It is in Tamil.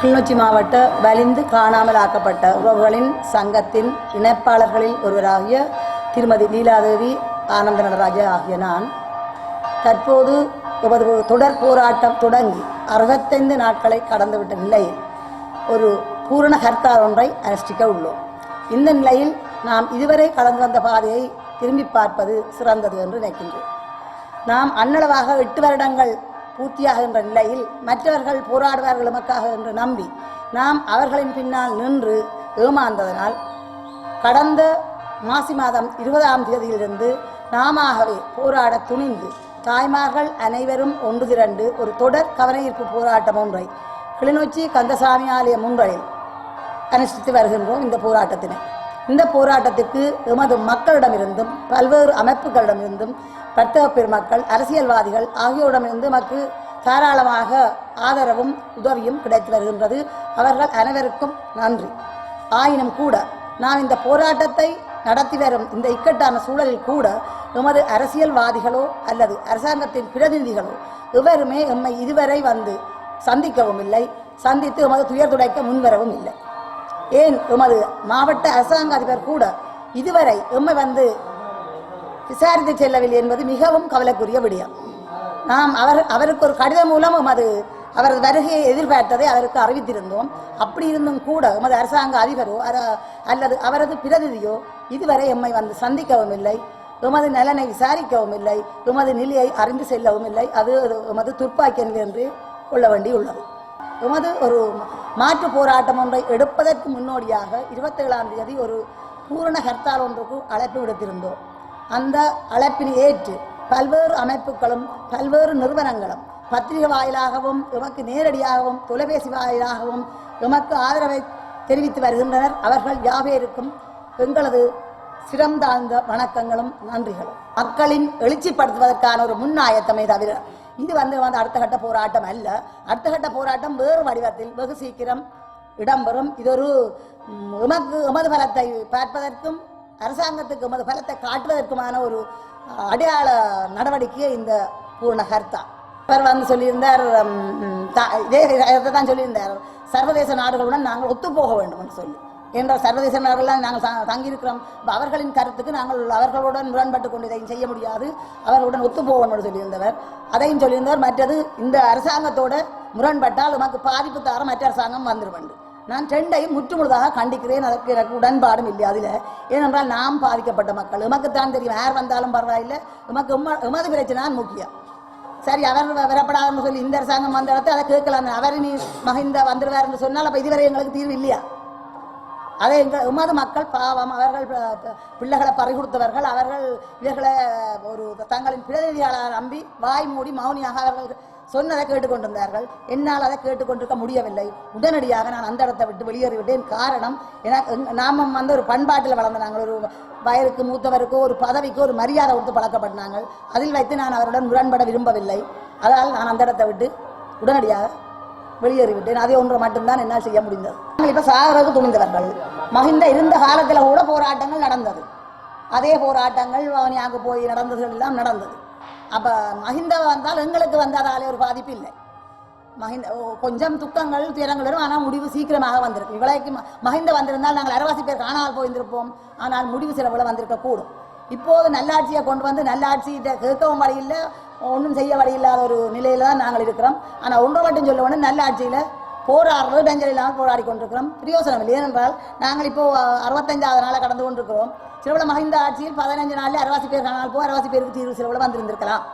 கிளிநொச்சி மாவட்ட வலிந்து காணாமல் ஆக்கப்பட்ட உறவுகளின் சங்கத்தின் இணைப்பாளர்களில் ஒருவராகிய திருமதி லீலாதேவி ஆனந்த நடராஜா ஆகிய நான் தற்போது எமது தொடர் போராட்டம் தொடங்கி அறுபத்தைந்து நாட்களை கடந்துவிட்ட நிலையில் ஒரு பூரண ஹர்த்தால் ஒன்றை அனுஷ்டிக்க உள்ளோம். இந்த நிலையில் நாம் இதுவரை கடந்து வந்த பாதையை திரும்பி பார்ப்பது சிறந்தது என்று நினைக்கின்றேன் நாம் அன்னளவாக எட்டு வருடங்கள் பூர்த்தியாகின்ற நிலையில் மற்றவர்கள் போராடுவார்கள் எமக்காக என்று நம்பி நாம் அவர்களின் பின்னால் நின்று ஏமாந்ததனால் கடந்த மாசி மாதம் இருபதாம் தேதியிலிருந்து நாமாகவே போராட துணிந்து தாய்மார்கள் அனைவரும் ஒன்று திரண்டு ஒரு தொடர் கவனஈர்ப்பு போராட்டம் ஒன்றை கிளிநொச்சி கந்தசாமி ஆலய முன்றையில் அனுஷ்டித்து வருகின்றோம் இந்த போராட்டத்தினை. இந்த போராட்டத்திற்கு எமது மக்களிடமிருந்தும் பல்வேறு அமைப்புகளிடமிருந்தும் வர்த்தக பெருமக்கள் அரசியல்வாதிகள் ஆகியோரிடமிருந்து நமக்கு தாராளமாக ஆதரவும் உதவியும் கிடைத்து வருகின்றது. அவர்கள் அனைவருக்கும் நன்றி. ஆயினும் கூட நாம் இந்த போராட்டத்தை நடத்தி வரும் இந்த இக்கட்டான சூழலில் கூட எமது அரசியல்வாதிகளோ அல்லது அரசாங்கத்தின் பிரதிநிதிகளோ எவருமே எம்மை இதுவரை வந்து சந்திக்கவும் இல்லை சந்தித்து எமது துயர் துடைக்க முன்வரவும் இல்லை. ஏன் எமது மாவட்ட அரசாங்க அதிபர் கூட இதுவரை எம்மை வந்து விசாரித்து செல்லவில்லை என்பது மிகவும் கவலைக்குரிய விடயம். நாம் அவர் அவருக்கு ஒரு கடிதம் மூலம் எமது அவரது வருகையை எதிர்பார்த்ததை அவருக்கு அறிவித்திருந்தோம். அப்படி இருந்தும் கூட எமது அரசாங்க அதிபரோ அர- அல்லது அவரது பிரதிநிதியோ இதுவரை எம்மை வந்து சந்திக்கவும் இல்லை. எமது நலனை விசாரிக்கவும் இல்லை. எமது நிலையை அறிந்து செல்லவும் இல்லை. அது எமது துப்பாக்கி என்று கொள்ள வேண்டியுள்ளது. எமது ஒரு மாற்று போராட்டம் ஒன்றை எடுப்பதற்கு முன்னோடியாக இருபத்தேழாம் தேதி ஒரு பூரண ஹர்த்தால் ஒன்றுக்கு அழைப்பு விடுத்திருந்தோம். அந்த அழைப்பினை ஏற்று பல்வேறு அமைப்புகளும் பல்வேறு நிறுவனங்களும் பத்திரிகை வாயிலாகவும் எமக்கு நேரடியாகவும் தொலைபேசி வாயிலாகவும் எமக்கு ஆதரவை தெரிவித்து வருகின்றனர். அவர்கள் யாவேருக்கும் எங்களது சிறந்தாழ்ந்த வணக்கங்களும் நன்றிகளும். மக்களின் எழுச்சிப்படுத்துவதற்கான ஒரு முன்னாயத்தமே தவிர இது வந்து வந்து அடுத்த கட்ட போராட்டம் அல்ல. அடுத்த கட்ட போராட்டம் வேறு வடிவத்தில் வெகு சீக்கிரம் இடம்பெறும். இது ஒரு உமக்கு உமது பலத்தை பார்ப்பதற்கும் அரசாங்கத்துக்கு உமது பலத்தை காட்டுவதற்குமான ஒரு அடையாள நடவடிக்கை இந்த பூர்ண ஹர்த்தா அவர் வந்து சொல்லியிருந்தார் இதே இதை தான் சொல்லியிருந்தார். சர்வதேச நாடுகளுடன் நாங்கள் ஒத்துப்போக வேண்டும் என்று சொல்லி. என்ற சர்வதேச நாங்கள் தங்கியிருக்கிறோம். அவர்களின் கருத்துக்கு நாங்கள் அவர்களுடன் முரண்பட்டு கொண்டு இதையும் செய்ய முடியாது. அவர்களுடன் ஒத்துப்போவோம் என்று சொல்லியிருந்தவர். அதையும் சொல்லியிருந்தவர் மற்றது இந்த அரசாங்கத்தோட முரண்பட்டால் நமக்கு பாதிப்பு தர மற்ற அரசாங்கம் வந்துருவண்டு நான் ரெண்டையும் முற்றுமுழுதாக கண்டிக்கிறேன். அதற்கு எனக்கு உடன்பாடும் இல்லை அதில். ஏனென்றால் நாம் பாதிக்கப்பட்ட மக்கள். உமக்குத்தான் தெரியும் யார் வந்தாலும் பரவாயில்லை. உமக்கு எம்ம- எமது பிரச்சனை தான் முக்கியம். சரி அவர் வரப்படாதுன்னு சொல்லி இந்த அரசாங்கம் வந்த இடத்துல அதை கேட்கலாம். அவர் நீ மகிந்த வந்துடுவாருன்னு சொன்னால் அப்போ இதுவரை எங்களுக்கு தீர்வு இல்லையா? அதை எங்கள் உமது மக்கள் பாவம் அவர்கள் பிள்ளைகளை பறி கொடுத்தவர்கள் அவர்கள் இவர்களை ஒரு தங்களின் பிரதிநிதிகளை நம்பி வாய் மூடி மௌனியாக அவர்கள் சொன்னதை கேட்டுக்கொண்டிருந்தார்கள். என்னால் அதை கேட்டுக்கொண்டிருக்க முடியவில்லை. உடனடியாக நான் அந்த இடத்தை விட்டு வெளியேறிவிட்டேன். காரணம் எனக்கு எங்க- நாம வந்து ஒரு பண்பாட்டில் வளர்ந்த நாங்கள். ஒரு வயலுக்கு மூத்தவருக்கோ ஒரு பதவிக்கோ ஒரு மரியாதை கொடுத்து பழக்கப்பட்டாங்க அதில் வைத்து நான் அவருடன் முரண்பட விரும்பவில்லை. அதனால் நான் அந்த இடத்தை விட்டு உடனடியாக வெளியேறிவிட்டேன். அதே ஒன்று மட்டும்தான் என்னால் செய்ய முடிந்தது. நாங்கள் இப்போ சாகிறதுக்கு துணிந்தவர்கள். மகிந்த இருந்த காலத்தில் கூட போராட்டங்கள் நடந்தது. அதே போராட்டங்கள் வவுனியாவுக்கு போய் நடந்தது எல்லாம் நடந்தது. அப்போ மகிந்த வந்தால் எங்களுக்கு வந்ததாலே ஒரு பாதிப்பு இல்லை. மஹிந்த ஓ, கொஞ்சம் துக்கங்கள் துயரங்கள் வரும். ஆனால் முடிவு சீக்கிரமாக வந்திருக்கு. இவ்வளவுக்கு ம- மஹிந்த வந்திருந்தால் நாங்கள் அரவாசி பேர் காணாமல் போயிருந்திருப்போம். ஆனால் முடிவு சில விட வந்திருக்க கூடும் இப்போது நல்லாட்சியை கொண்டு வந்து நல்லாட்சியிட்ட கேட்கவும் வழியில் ஒன்றும் செய்ய வழியில்லாத ஒரு நிலையில் தான் நாங்கள் இருக்கிறோம். ஆனால் ஒன்று மட்டும் சொல்ல வேணும் நல்லாட்சியில் போராடுறது டஞ்சல் இல்லாமல் போராடி கொண்டிருக்கிறோம். பிரயோசனம் இல்லை. ஏனென்றால் நாங்கள் இப்போது அறுபத்தஞ்சாவது நாளாக கடந்து கொண்டிருக்கிறோம். சிலவுல மகிந்த ஆட்சியில் பதினஞ்சு நாளில் அரைவாசி பேர் காணால் போ அரைவாசி பேருக்கு தீர்வு சிலவுல வந்திருந்திருக்கலாம்.